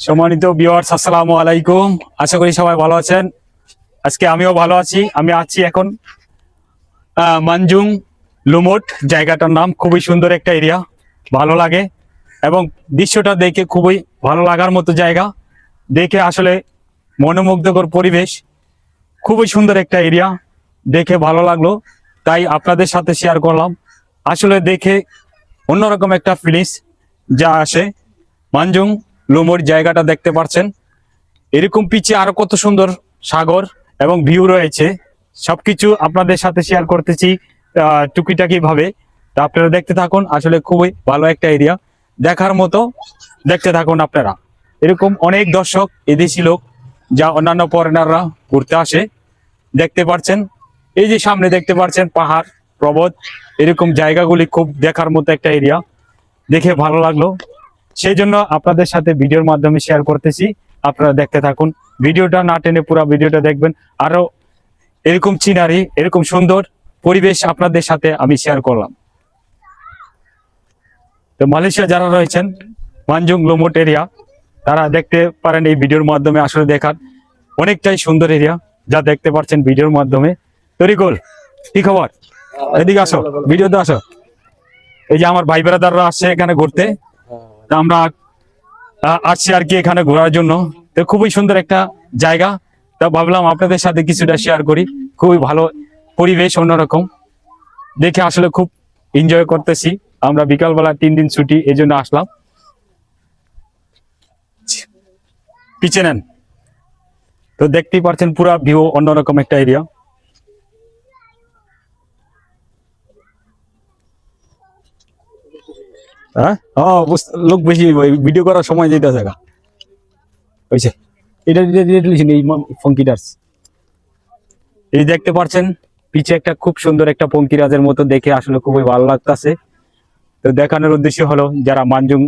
সম্মানিত বিওয়ার্স আসসালামু আলাইকুম। আশা করি সবাই ভালো আছেন। আজকে আমিও ভালো আছি। আমি আছি এখন মানজুং লুমোট, জায়গাটার নাম খুবই সুন্দর একটা এরিয়া ভালো লাগে এবং দৃশ্যটা দেখে খুবই ভালো লাগার মতো জায়গা। দেখে আসলে মনোমুগ্ধকর পরিবেশ। খুবই সুন্দর একটা এরিয়া দেখে ভালো লাগল। তাই আপনাদের সাথে শেয়ার করলাম। আসলে দেখে অন্যরকম একটা ফিলিংস যা আসে। মানজুং লুমোর জায়গাটা দেখতে পাচ্ছেন এরকম পিছে আরও কত সুন্দর সাগর এবং ভিউ রয়েছে। সবকিছু আপনাদের সাথে শেয়ার করতেছি টুকিটাকি ভাবে। তা আপনারা দেখতে থাকুন, আসলে খুবই ভালো একটা এরিয়া দেখার মতো দেখতে থাকুন আপনারা। এরকম অনেক দর্শক, এদেশি লোক, যা অন্যান্য ফরেনাররা ঘুরতে আসে। দেখতে পাচ্ছেন এই যে সামনে দেখতে পাচ্ছেন পাহাড়, পর্বত। এরকম জায়গাগুলি খুব দেখার মতো একটা এরিয়া দেখে ভালো লাগল। সেই জন্য আপনাদের সাথে ভিডিওর মাধ্যমে শেয়ার করতেছি। আপনারা দেখতে থাকুন। ভিডিওটা না টেনে পুরো ভিডিওটা দেখবেন। আরও এরকম চিনারি, এরকম সুন্দর পরিবেশ আপনাদের সাথে আমি শেয়ার করলাম। তো মালয়েশিয়া যারা রয়েছেন মানজুং লোমোট এরিয়া, তারা দেখতে পারেন এই ভিডিওর মাধ্যমে আসলে দেখার অনেকটাই সুন্দর এরিয়া। যা দেখতে পাচ্ছেন ভিডিওর মাধ্যমে। তরিকুল, কি খবর? এদিকে আসো। ভিডিওতে আসো। এই যে আমার ভাই বেড়াদাররা আসছে এখানে ঘুরতে তা আমরা আসছি আর কি এখানে ঘোরার জন্য। তো খুবই সুন্দর একটা জায়গা। তা ভাবলাম আপনাদের সাথে কিছুটা শেয়ার করি। খুবই ভালো পরিবেশ অন্যরকম। দেখে আসলে খুব এনজয় করতেছি। আমরা বিকালবেলা তিন দিন ছুটি এই জন্য আসলাম। পিছে নেন। তো দেখতেই পারছেন পুরা ভিউ অন্যরকম একটা এরিয়া হ্যাঁ? বুঝ- লোক বেশি ভিডিও করার সময় যেতে জায়গা হয়েছে এটা তুলেছেন এই ফঙ্কিটার্স এই দেখতে পাচ্ছেন পিছে একটা খুব সুন্দর একটা পঙ্কিরাজের মতো দেখে আসলে খুবই ভালো লাগতাছে। তো দেখানোর উদ্দেশ্য হলো যারা মানজুং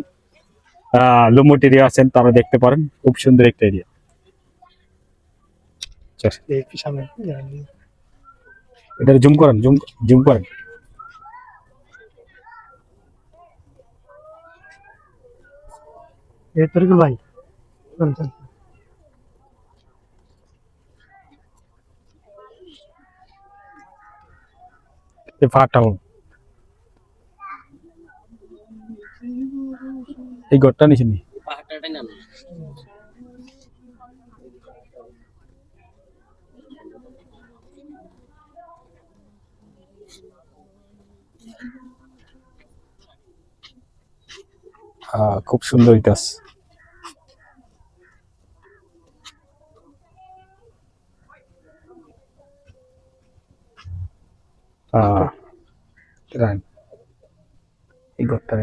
আহ লুমুট এরিয়া আছেন তারা দেখতে পারেন খুব সুন্দর একটা এরিয়া। এটা জুম করেন জুম জুম করেন। তরিকুল ভাই চল। এই। এই ঘরটা নিচে নি পাহাড়টাই নাম হ্যাঁ খুব সুন্দর ইতিহাস হ্যাঁ রান এই ঘরটা